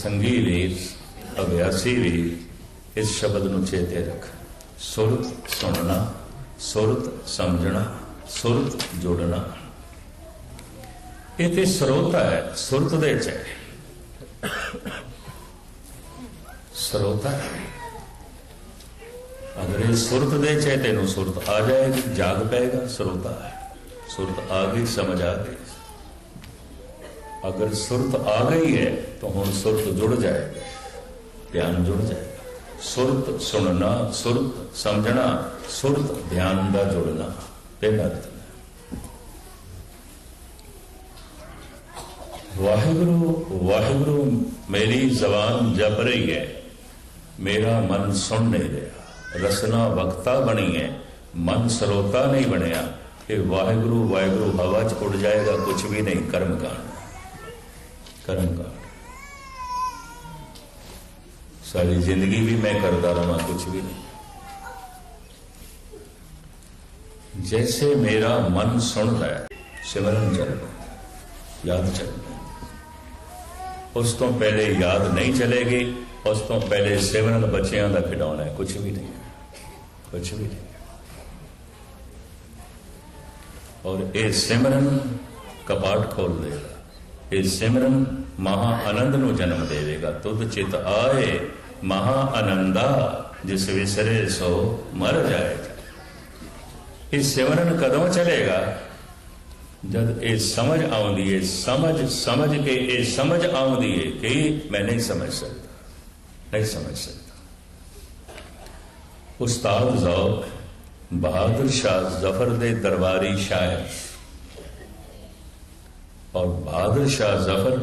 ਸਤਸੰਗੀ ਵੀਰ ਅਭਿਆਸੀ ਵੀਰ ਇਸ ਸ਼ਬਦ ਨੂੰ ਚੇਤੇ ਰੱਖ। ਸੁਰਤ ਸੁਣਨਾ, ਸੁਰਤ ਸਮਝਣਾ, ਸੁਰਤ ਜੋੜਨਾ। ਇਹ ਤੇ ਸਰੋਤਾ ਹੈ, ਸੁਰਤ ਦੇ ਚ ਹੈ ਹੈ। ਅਗਰ ਇਹ ਸੁਰਤ ਦੇ ਚ ਤੈਨੂੰ ਸੁਰਤ ਆ ਜਾਏਗੀ, ਜਾਗ ਪਏਗਾ, ਸਰੋਤਾ ਹੈ ਸੁਰਤ ਆ ਗਈ, ਸਮਝ ਆ ਗਈ। ਅਗਰ ਸੁਰਤ ਆ ਗਈ ਹੈ, ਤਾਂ ਹੁਣ ਸੁਰਤ ਜੁੜ ਜਾਏਗੀ, ਧਿਆਨ ਜੁੜ ਜਾਏਗਾ। ਸੁਰਤ ਸੁਣਨਾ, ਸੁਰਤ ਸਮਝਣਾ, ਸੁਰਤ ਧਿਆਨ ਦਾ ਜੁੜਨਾ, ਪਹਿਲਾ ਰਤਨ ਵਾਹਿਗੁਰੂ ਵਾਹਿਗੁਰੂ, ਮੇਰੀ ਜ਼ਬਾਨ ਜਪ ਰਹੀ ਹੈ, ਮੇਰਾ ਮਨ ਸੁਣ ਨਹੀਂ ਰਿਹਾ, ਰਸਨਾ ਵਕਤਾ ਬਣੀ ਹੈ, ਮਨ ਸਰੋਤਾ ਨਹੀਂ ਬਣਿਆ ਇਹ ਵਾਹਿਗੁਰੂ ਵਾਹਿਗੁਰੂ, ਹਵਾ 'ਚ ਉੱਡ ਜਾਏਗਾ ਕੁਝ ਵੀ ਨਹੀਂ ਕਰਮ ਕਾਂਡ ਕਰਮ ਕਾਂਡ ਸਾਰੀ ਜ਼ਿੰਦਗੀ ਵੀ ਮੈਂ ਕਰਦਾ ਰਹਾ ਕੁਝ ਵੀ ਨਹੀਂ ਜੈਸੇ ਮੇਰਾ ਮਨ ਸੁਣਦਾ ਹੈ ਸਿਮਰਨ ਚੱਲਦਾ ਯਾਦ ਚੱਲਦਾ ਉਸ ਤੋਂ ਪਹਿਲੇ ਯਾਦ ਨਹੀਂ ਚਲੇਗੀ ਉਸ ਤੋਂ ਪਹਿਲੇ ਸਿਮਰਨ ਬੱਚਿਆਂ ਦਾ ਖਿਡੌਣਾ ਹੈ ਕੁਝ ਵੀ ਨਹੀਂ ਕੁਝ ਵੀ ਨਹੀਂ ਔਰ ਇਹ ਸਿਮਰਨ ਕਪਾਟ ਖੋਲ ਦੇਗਾ ਇਹ ਸਿਮਰਨ ਮਹਾ ਆਨੰਦ ਨੂੰ ਜਨਮ ਦੇਵੇਗਾ। ਤੁਧ ਚਿਤ ਆਏ ਮਹਾ ਆਨੰਦਾ, ਜਿਸ ਵਿਸਰੇ ਸੋ ਮਰ ਜਾਏਗਾ ਇਹ ਸਿਮਰਨ ਕਦੋਂ ਚਲੇਗਾ? ਜਦ ਇਹ ਸਮਝ ਆਉਂਦੀ ਏ, ਸਮਝ ਸਮਝ ਕੇ, ਇਹ ਸਮਝ ਆਉਂਦੀ ਏ ਕਿ ਮੈਂ ਨਹੀਂ ਸਮਝ ਸਕਦਾ। ਨਹੀਂ ਸਮਝ ਸਕਦਾ। ਉਸਤਾਦ ਜ਼ੌਕ ਬਹਾਦਰ ਸ਼ਾਹ ਜ਼ਫਰ ਦੇ ਦਰਬਾਰੀ ਸ਼ਾਇਰ ਔਰ ਬਹਾਦਰ ਸ਼ਾਹ ਜ਼ਫਰ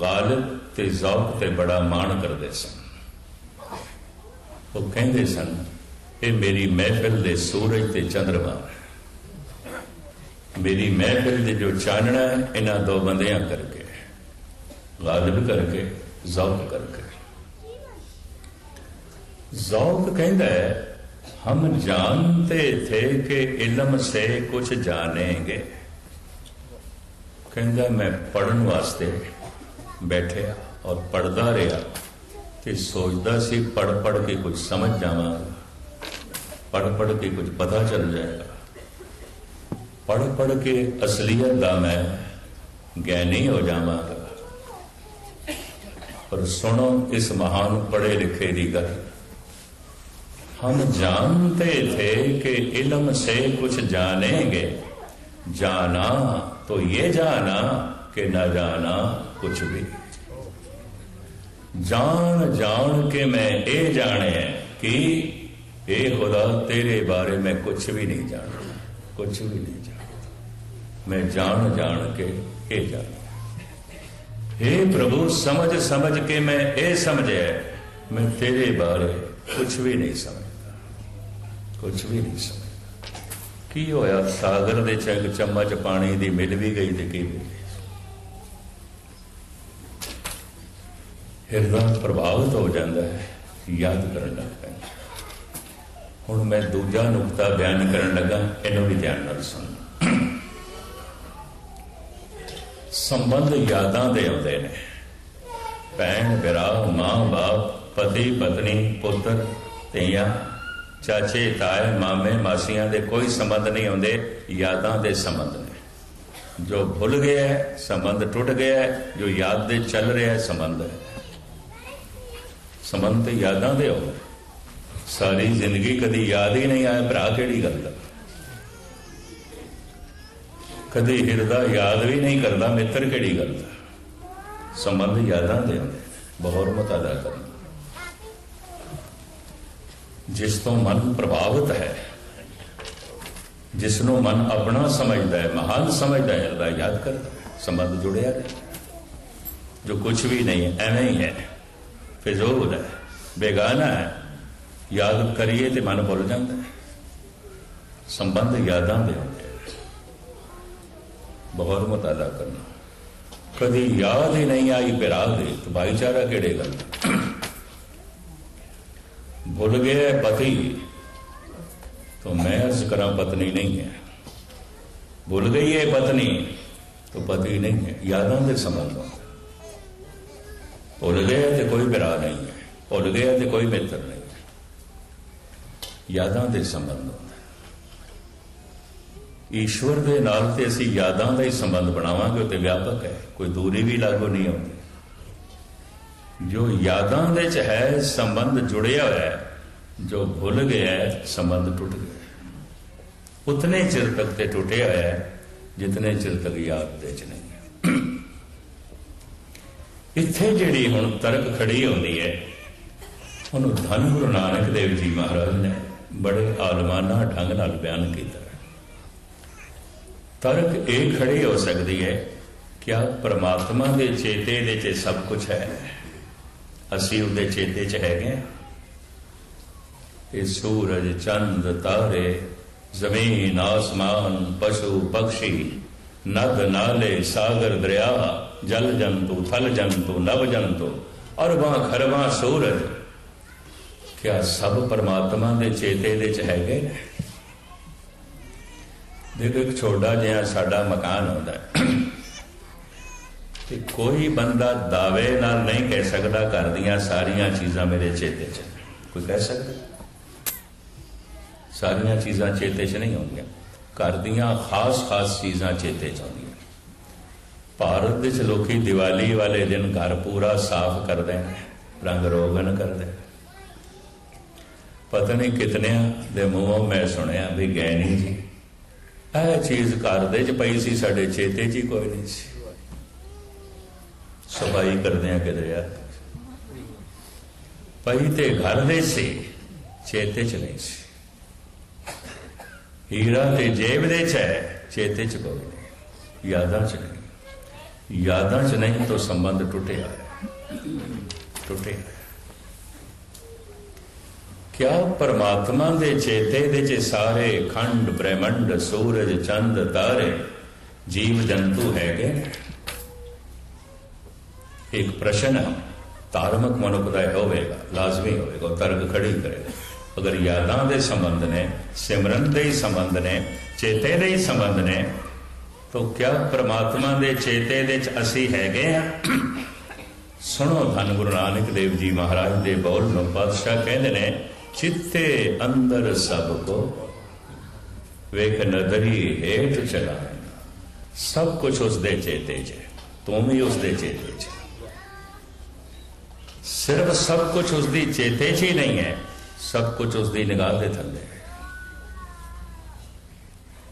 ਗਾਲਿਬ ਤੇ ਜ਼ੌਕ ਤੇ ਬੜਾ ਮਾਣ ਕਰਦੇ ਸਨ ਉਹ ਕਹਿੰਦੇ ਸਨ ਇਹ ਮੇਰੀ ਮਹਿਫਿਲ ਦੇ ਸੂਰਜ ਤੇ ਚੰਦਰਮਾ ਮੇਰੀ ਮਹਿਫਿਲ ਦੇ ਜੋ ਚਾਨਣਾ ਹੈ ਇਹਨਾਂ ਦੋ ਬੰਦਿਆਂ ਕਰਕੇ ਗਾਲਿਬ ਕਰਕੇ ਜ਼ੌਕ ਕਰਕੇ ਜ਼ੌਕ ਕਹਿੰਦਾ ਹੈ हम जानते थे कि इल्म से कुछ जानेंगे ਕਹਿੰਦਾ, ਮੈਂ ਪੜਨ ਵਾਸਤੇ ਬੈਠਿਆ ਔਰ ਪੜਦਾ ਰਿਹਾ ਤੇ ਸੋਚਦਾ ਸੀ ਪੜ ਪੜ ਕੇ ਕੁਝ ਸਮਝ ਜਾਵਾਂ ਪੜ ਪੜ ਕੇ ਕੁਝ ਪਤਾ ਚੱਲ ਜਾਏਗਾ। ਪੜ ਪੜ ਕੇ ਅਸਲੀਅਤ ਦਾ ਮੈਂ ਗਿਆਨੀ ਹੋ ਜਾਵਾਂਗਾ। ਪਰ ਸੁਣੋ ਇਸ ਮਹਾਨ ਪੜੇ ਲਿਖੇ ਦੀ ਗੱਲ। ਹਮ ਜਾਣਤੇ ਥੇ ਕਿ ਇਲਮ ਸੇ ਕੁਝ ਜਾਣੇਗੇ, ਜਾਣਾ तो ये जाना कि न जाना कुछ भी जान जान के मैं ये जाने कि ए खुदा तेरे बारे में कुछ भी नहीं जानता कुछ भी नहीं जानता मैं जान जान के ये जाना हे प्रभु समझ समझ के मैं ये समझे मैं तेरे बारे कुछ भी नहीं समझ ਕੁਝ ਵੀ ਨਹੀਂ ਸਮਝਦਾ ਕੀ ਹੋਇਆ? ਸਾਗਰ ਦੇ ਚੰਗ ਚਮਚ ਪਾਣੀ ਦੀ ਮਿਲ ਵੀ ਗਈ ਤੇ ਕੀ ਮਿਲ ਹਿਰਦਾ ਪ੍ਰਭਾਵਿਤ ਹੋ ਜਾਂਦਾ ਹੈ, ਯਾਦ ਕਰਨ ਲੱਗ ਪੈਂਦਾ ਹੁਣ ਮੈਂ ਦੂਜਾ ਨੁਕਤਾ ਬਿਆਨ ਕਰਨ ਲੱਗਾ, ਇਹਨੂੰ ਵੀ ਧਿਆਨ ਨਾਲ ਸੁਣ ਸੰਬੰਧ ਯਾਦਾਂ ਦੇ ਆਉਂਦੇ ਨੇ। ਭੈਣ ਭਰਾ ਮਾਂ, ਬਾਪ, ਪਤੀ, ਪਤਨੀ, ਪੁੱਤਰ, ਧੀਆਂ ਚਾਚੇ, ਤਾਏ, ਮਾਮੇ, ਮਾਸੀਆਂ ਦੇ ਕੋਈ ਸੰਬੰਧ ਨਹੀਂ ਹੁੰਦੇ ਯਾਦਾਂ ਦੇ ਸੰਬੰਧ ਨੇ। ਜੋ ਭੁੱਲ ਗਿਆ ਹੈ, ਸੰਬੰਧ ਟੁੱਟ ਗਿਆ ਹੈ, ਜੋ ਯਾਦ ਦੇ ਚੱਲ ਰਿਹਾ ਹੈ, ਸੰਬੰਧ ਹੈ। ਸੰਬੰਧ ਤੇ ਯਾਦਾਂ ਦੇ ਹੋ ਸਾਰੀ ਜ਼ਿੰਦਗੀ ਕਦੀ ਯਾਦ ਹੀ ਨਹੀਂ ਆਇਆ, ਭਰਾ ਕਿਹੜੀ ਗੱਲ ਦਾ? ਕਦੇ ਹਿਰਦਾ ਯਾਦ ਵੀ ਨਹੀਂ ਕਰਦਾ, ਮਿੱਤਰ ਕਿਹੜੀ ਗੱਲ ਦਾ? ਸੰਬੰਧ ਯਾਦਾਂ ਦੇ ਹੁੰਦੇ ਬਹੁਰਮਤ ਅਦਾ ਕਰਨਾ। ਜਿਸ ਤੋਂ ਮਨ ਪ੍ਰਭਾਵਿਤ ਹੈ, ਜਿਸ ਨੂੰ ਮਨ ਆਪਣਾ ਸਮਝਦਾ ਹੈ, ਮਹਾਨ ਸਮਝਦਾ ਹੈ ਉਹਦਾ ਯਾਦ ਕਰਦਾ ਸੰਬੰਧ ਜੁੜਿਆ ਹੈ ਜੋ ਕੁਝ ਵੀ ਨਹੀਂ ਹੈ ਐਵੇਂ ਹੀ ਹੈ। ਫਿਜ਼ੂਲ ਹੈ, ਬੇਗਾਨਾ ਹੈ, ਯਾਦ ਕਰੀਏ ਤੇ ਮਨ ਭੁੱਲ ਜਾਂਦਾ ਹੈ। ਸੰਬੰਧ ਯਾਦਾਂ ਦੇ ਹੁੰਦੇ ਬਹੁਤ ਮਤਾਲਾ ਕਰਨਾ। ਕਦੀ ਯਾਦ ਹੀ ਨਹੀਂ ਆਈ ਬਿਰਾ ਦੇ ਭਾਈਚਾਰਾ ਕਿਹੜੇ ਗੱਲ भूल गया पति तो मैं अर्ज करा पत्नी नहीं है भूल गई है पत्नी तो पति नहीं है यादों के संबंध ਭੁੱਲ ਗਿਆ ਤੇ ਕੋਈ ਭਰਾ ਨਹੀਂ ਹੈ ਭੁੱਲ ਗਿਆ ਤੇ ਕੋਈ ਮਿੱਤਰ ਨਹੀਂ ਹੈ ਯਾਦਾਂ ਦੇ ਸੰਬੰਧ ਹੁੰਦਾ ਈਸ਼ਵਰ ਦੇ ਨਾਲ ਤੇ ਅਸੀਂ ਯਾਦਾਂ ਦਾ ਹੀ ਸੰਬੰਧ ਬਣਾਵਾਂਗੇ ਉਹ ਤੇ ਵਿਆਪਕ ਹੈ ਕੋਈ ਦੂਰੀ ਵੀ ਲਾਗੂ ਨਹੀਂ ਆਉਂਦੀ ਜੋ ਯਾਦਾਂ ਦੇ ਚ ਹੈ ਸੰਬੰਧ ਜੁੜਿਆ ਹੋਇਆ ਹੈ ਜੋ ਭੁੱਲ ਗਿਆ ਸੰਬੰਧ ਟੁੱਟ ਗਿਆ ਉਤਨੇ ਚਿਰ ਤੱਕ ਤੇ ਟੁੱਟਿਆ ਹੋਇਆ ਹੈ, ਜਿਤਨੇ ਚਿਰ ਤੱਕ ਯਾਦ ਦੇ ਚ ਨਹੀਂ ਇੱਥੇ ਜਿਹੜੀ ਹੁਣ ਤਰਕ ਖੜੀ ਹੁੰਦੀ ਹੈ, ਉਹਨੂੰ ਧੰਨ ਗੁਰੂ ਨਾਨਕ ਦੇਵ ਜੀ ਮਹਾਰਾਜ ਨੇ ਬੜੇ ਆਲਮਾਨਾ ਢੰਗ ਨਾਲ ਬਿਆਨ ਕੀਤਾ ਤਰਕ ਇਹ ਖੜੀ ਹੋ ਸਕਦੀ ਹੈ ਕਿ ਆ ਪ੍ਰਮਾਤਮਾ ਦੇ ਚੇਤੇ ਦੇ ਚ ਸਭ ਕੁਝ ਹੈ? ਅਸੀਂ ਉਹਦੇ ਚੇਤੇ ਚ ਹੈਗੇ ਹਾਂ। ਇਹ ਸੂਰਜ ਚੰਦ ਤਾਰੇ, ਜ਼ਮੀਨ ਆਸਮਾਨ, ਪਸ਼ੂ ਪਕਸ਼ੀ, ਨਦ ਨਾਲੇ, ਸਾਗਰ ਦਰਿਆ, ਜਲ ਜੰਤੂ, ਥਲ ਜੰਤੂ, ਨਵ ਜੰਤੂ, ਅਰਬਾਂ ਖਰਬਾਂ ਸੂਰਜ। ਕਿਆ ਸਭ ਪਰਮਾਤਮਾ ਦੇ ਚੇਤੇ ਦੇ ਚ ਹੈਗੇ ਨੇ? ਦੇਖੋ, ਇੱਕ ਛੋਟਾ ਜਿਹਾ ਸਾਡਾ ਮਕਾਨ ਹੁੰਦਾ ਤੇ ਕੋਈ ਬੰਦਾ ਦਾਅਵੇ ਨਾਲ ਨਹੀਂ ਕਹਿ ਸਕਦਾ, ਘਰ ਦੀਆਂ ਸਾਰੀਆਂ ਚੀਜ਼ਾਂ ਮੇਰੇ ਚੇਤੇ 'ਚ ਕੋਈ ਕਹਿ ਸਕਦਾ? ਸਾਰੀਆਂ ਚੀਜ਼ਾਂ ਚੇਤੇ 'ਚ ਨਹੀਂ ਆਉਂਦੀਆਂ। ਘਰ ਦੀਆਂ ਖਾਸ-ਖਾਸ ਚੀਜ਼ਾਂ ਚੇਤੇ 'ਚ ਆਉਂਦੀਆਂ। ਭਾਰਤ ਵਿੱਚ ਲੋਕੀ ਦੀਵਾਲੀ ਵਾਲੇ ਦਿਨ ਘਰ ਪੂਰਾ ਸਾਫ਼ ਕਰਦੇ ਨੇ, ਰੰਗ ਰੋਗਨ ਕਰਦੇ ਪਤਾ ਨਹੀਂ ਕਿਤਨਿਆਂ ਦੇ ਮੂੰਹੋਂ ਮੈਂ ਸੁਣਿਆ ਵੀ ਗਏ ਨਹੀਂ ਜੀ, ਇਹ ਚੀਜ਼ ਘਰ ਦੇ 'ਚ ਪਈ ਸੀ, ਸਾਡੇ ਚੇਤੇ 'ਚ ਹੀ ਕੋਈ ਨਹੀਂ ਸੀ। ਸਫ਼ਾਈ ਕਰਦੇ ਆ ਕਿਧਰੇ ਆ। ਪਈ ਤੇ ਘਰ ਦੇ ਸੀ, ਚੇਤੇ 'ਚ ਨਹੀਂ ਸੀ। ਹੀਰਾ ਤੇ ਜੇਬ ਦੇ 'ਚ ਹੈ, ਚੇਤੇ 'ਚ ਕੋਈ ਯਾਦਾਂ 'ਚ ਨਹੀਂ। ਯਾਦਾਂ 'ਚ ਨਹੀਂ ਤਾਂ ਸੰਬੰਧ ਟੁੱਟਿਆ ਹੈ। ਟੁੱਟਿਆ ਕਿਆ ਪਰਮਾਤਮਾ ਦੇ ਚੇਤੇ ਦੇ ਚ ਸਾਰੇ ਖੰਡ, ਬ੍ਰਹਿਮੰਡ, ਸੂਰਜ, ਚੰਦ, ਤਾਰੇ, ਜੀਵ ਜੰਤੂ ਹੈਗੇ ਇੱਕ ਪ੍ਰਸ਼ਨ ਹੈ, ਧਾਰਮਿਕ ਮਨੁੱਖ ਦਾ ਹੋਵੇਗਾ, ਲਾਜ਼ਮੀ ਹੋਵੇਗਾ ਤਰਕ ਖੜੀ ਕਰੇਗਾ। ਅਗਰ ਯਾਦਾਂ ਦੇ ਸੰਬੰਧ ਨੇ, ਸਿਮਰਨ ਦੇ ਹੀ ਸੰਬੰਧ ਨੇ, ਚੇਤੇ ਦੇ ਹੀ ਸੰਬੰਧ ਨੇ, ਤਾਂ ਕਿਆ ਪਰਮਾਤਮਾ ਦੇ ਚੇਤੇ ਦੇ ਚ ਅਸੀਂ ਹੈਗੇ ਆ ਸੁਣੋ ਧੰਨ ਗੁਰੂ ਨਾਨਕ ਦੇਵ ਜੀ ਮਹਾਰਾਜ ਦੇ ਬੋਲ ਨੂੰ, ਪਾਤਸ਼ਾਹ ਕਹਿੰਦੇ ਨੇ, ਚਿੱਤੇ ਅੰਦਰ ਸਭ ਕੋ, ਵੇਖ ਨਦਰੀ ਹੇਠ ਚਲਾ ਸਭ ਕੁਝ ਉਸ ਦੇ ਚੇਤੇ 'ਚ ਤੂੰ ਵੀ ਉਸ ਦੇ ਚੇਤੇ 'ਚ ਸਿਰਫ ਸਭ ਕੁਝ ਉਸ ਦੀ ਚੇਤੇ 'ਚ ਹੀ ਨਹੀਂ ਹੈ ਸਭ ਕੁਝ ਉਸ ਦੀ ਨਿਗਾਹ ਦੇ ਥੱਲੇ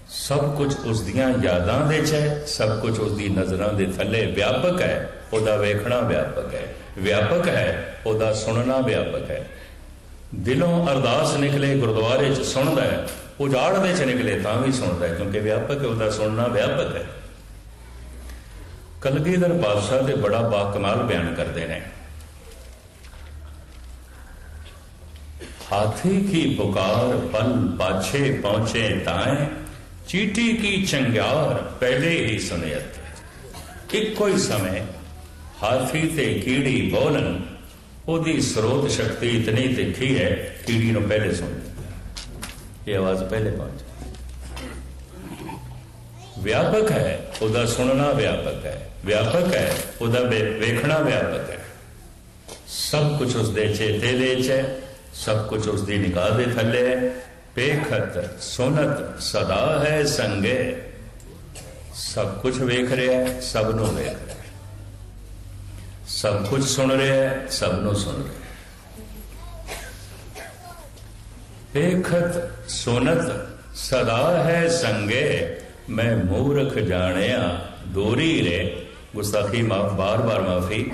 ਸਭ ਕੁਝ ਉਸ ਦੀਆਂ ਯਾਦਾਂ ਦੇ 'ਚ ਹੈ, ਸਭ ਕੁਝ ਉਸ ਦੀ ਨਜ਼ਰਾਂ ਦੇ ਥੱਲੇ ਵਿਆਪਕ ਹੈ, ਉਹਦਾ ਵੇਖਣਾ ਵਿਆਪਕ ਹੈ। ਵਿਆਪਕ ਹੈ, ਉਹਦਾ ਸੁਣਨਾ ਵਿਆਪਕ ਹੈ। ਦਿਲੋਂ ਅਰਦਾਸ ਨਿਕਲੇ, ਗੁਰਦੁਆਰੇ 'ਚ ਸੁਣਦਾ ਹੈ, ਉਜਾੜ ਦੇ 'ਚ ਨਿਕਲੇ ਤਾਂ ਵੀ ਸੁਣਦਾ ਹੈ, ਕਿਉਂਕਿ ਵਿਆਪਕ ਹੈ, ਉਹਦਾ ਸੁਣਨਾ ਵਿਆਪਕ ਹੈ। ਕਲਗੀਧਰ ਪਾਤਸ਼ਾਹ ਦੇ ਬੜਾ ਬਾਕਮਾਲ ਬਿਆਨ ਕਰਦੇ ਨੇ। ਹਾਥੀ ਕੀ ਪੁਕਾਰ ਪਲ ਪਾਛੇ ਪਹੁੰਚੇ ਤਾਏ ਚੀਟੀ ਕੀ ਚੰਗਿਆਰ ਪਹਿਲੇ ਹੀ ਸੁਨਿਅਤ ਇੱਕੋ ਹੀ ਸਮੇਂ ਹਾਥੀ ਤੇ ਕੀੜੀ ਬੋਲਣ ਉਹਦੀ ਸਰੋਤ ਸ਼ਕਤੀ ਇਤਨੀ ਤਿੱਖੀ ਹੈ ਕੀੜੀ ਨੂੰ ਪਹਿਲੇ ਸੁਣ ਇਹ ਆਵਾਜ਼ ਪਹਿਲੇ ਪਹੁੰਚ ਵਿਆਪਕ ਹੈ ਉਹਦਾ ਸੁਣਨਾ ਵਿਆਪਕ ਹੈ ਵਿਆਪਕ ਹੈ ਉਹਦਾ ਵੇਖਣਾ ਵਿਆਪਕ ਹੈ ਸਭ ਕੁਝ ਉਸ ਦੇ ਚੇਤੇ ਦੇ ਚ ਹੈ ਸਭ ਕੁਝ ਉਸ ਦੀ ਨਿਗਾਹ ਦੇ ਥੱਲੇ ਹੈ। ਪੇਖਤ ਸੁਨਤ, ਸਦਾ ਹੈ ਸੰਗੇ। ਸਭ ਕੁਝ ਵੇਖ ਰਿਹਾ ਸਭ ਨੂੰ ਵੇਖ ਰਿਹਾ ਸਭ ਕੁਝ ਸੁਣ ਰਿਹਾ ਸਭ ਨੂੰ ਸੁਣ ਰਿਹਾ ਪੇਖਤ ਸੁਨਤ, ਸਦਾ ਹੈ ਸੰਗੇ। ਮੈਂ ਮੂਰਖ ਜਾਣਿਆ, ਦੋਰੀ ਰੇ। ਗੁਸਤਾਖੀ ਮਾਫ ਬਾਰ-ਬਾਰ ਮਾਫੀ।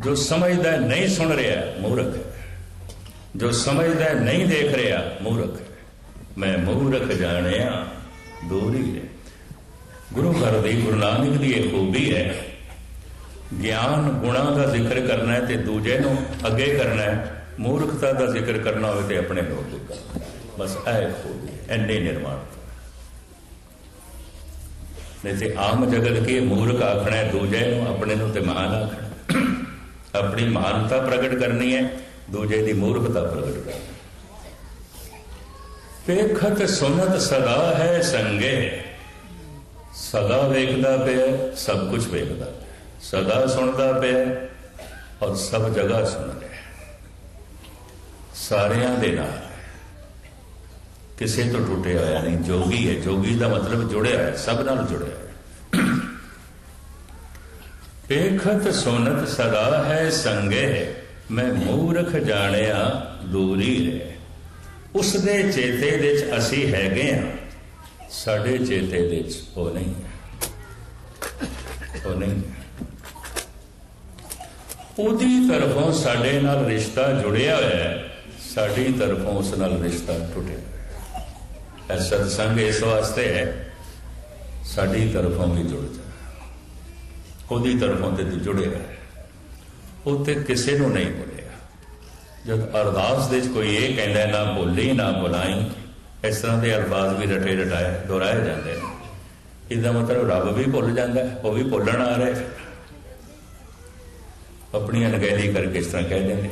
ਜੋ ਸਮਝਦਾ ਨਹੀਂ ਸੁਣ ਰਿਹਾ, ਮੂਰਖ ਜੋ ਸਮਝਦਾ ਨਹੀਂ ਦੇਖ ਰਿਹਾ, ਮੂਰਖ। ਹੈ ਮੈਂ ਮੂਰਖ ਜਾਣਿਆ, ਦੋਰੀ ਹੈ ਗੁਰੂ ਘਰ ਦੀ ਗੁਰੂ ਨਾਨਕ ਦੀ ਇਹ ਖੂਬੀ ਹੈ। ਗਿਆਨ ਗੁਣਾ ਦਾ ਜ਼ਿਕਰ ਕਰਨਾ ਹੈ ਤੇ ਦੂਜੇ ਨੂੰ ਅੱਗੇ ਕਰਨਾ ਹੈ ਮੂਰਖਤਾ ਦਾ ਜ਼ਿਕਰ ਕਰਨਾ ਹੋਵੇ ਤੇ ਆਪਣੇ ਨੂੰ ਅੱਗੇ ਬਸ ਇਹ ਖੂਬੀ ਐਨੇ ਨਿਰਮਾਣ। ਨਹੀਂ ਤੇ ਆਮ ਜਗਤ ਕੀ ਮੂਰਖ ਆਖਣਾ ਹੈ, ਦੂਜੇ ਨੂੰ ਆਪਣੇ ਨੂੰ ਤੇ ਮਹਾਨ ਆਖਣਾ ਆਪਣੀ ਮਹਾਨਤਾ ਪ੍ਰਗਟ ਕਰਨੀ ਹੈ। ਦੂਜੇ ਦੀ ਮੂਰਖਤਾ ਪ੍ਰਗਟ ਕਰਨੀ ਪੇਖਤ ਸੁਨਤ ਸਦਾ ਹੈ ਸੰਗੇ। ਸਦਾ ਵੇਖਦਾ ਪਿਆ, ਸਭ ਕੁਝ ਵੇਖਦਾ ਪਿਆ। ਸਦਾ ਸੁਣਦਾ ਪਿਆ ਔਰ ਸਭ ਜਗ੍ਹਾ ਸੁਣ ਰਿਹਾ ਸਾਰਿਆਂ ਦੇ ਨਾਲ ਕਿਸੇ ਤੋਂ ਟੁੱਟਿਆ ਹੋਇਆ ਨਹੀਂ, ਜੋਗੀ ਹੈ। ਜੋਗੀ ਦਾ ਮਤਲਬ ਜੁੜਿਆ ਹੈ, ਸਭ ਨਾਲ ਜੁੜਿਆ ਹੈ। ਪੇਖਤ ਸੁਨਤ ਸਦਾ ਹੈ ਸੰਗੇ। ਮੈਂ ਮੂਰਖ ਜਾਣਿਆ, ਦੂਰੀ ਹੈ ਉਸ ਦੇ ਚੇਤੇ ਦੇ ਵਿੱਚ ਅਸੀਂ ਹੈਗੇ ਆ ਸਾਡੇ ਚੇਤੇ ਦੇ ਵਿੱਚ ਉਹ ਨਹੀਂ ਹੈ। ਉਹ ਨਹੀਂ ਉਹਦੀ ਤਰਫੋਂ ਸਾਡੇ ਨਾਲ ਰਿਸ਼ਤਾ ਜੁੜਿਆ ਹੋਇਆ ਹੈ। ਸਾਡੀ ਤਰਫੋਂ ਉਸ ਨਾਲ ਰਿਸ਼ਤਾ ਟੁੱਟਿਆ ਹੈ। ਸਤਸੰਗ ਇਸ ਵਾਸਤੇ ਹੈ। ਸਾਡੀ ਤਰਫੋਂ ਵੀ ਜੁੜ ਜਾ। ਉਹਦੀ ਤਰਫੋਂ ਤੇ ਜੁੜਿਆ ਹੈ। ਉਹ ਤੇ ਕਿਸੇ ਨੂੰ ਨਹੀਂ ਬੋਲਿਆ। ਜਦ ਅਰਦਾਸ ਦੇ ਵਿੱਚ ਕੋਈ ਇਹ ਕਹਿੰਦਾ, ਨਾ ਬੋਲੀ, ਨਾ ਬੁਲਾਈ, ਇਸ ਤਰ੍ਹਾਂ ਦੇ ਅਲਫਾਜ਼ ਵੀ ਰਟੇ ਰਟਾਏ, ਦੁਹਰਾਏ ਜਾਂਦੇ ਨੇ। ਇਹਦਾ ਮਤਲਬ ਰੱਬ ਵੀ ਭੁੱਲ ਜਾਂਦਾ, ਉਹ ਵੀ ਭੁੱਲਣ ਆ ਰਿਹਾ। ਹੈ ਆਪਣੀ ਅਣਗਹਿਲੀ ਕਰਕੇ ਇਸ ਤਰ੍ਹਾਂ ਕਹਿ ਦਿੰਦੇ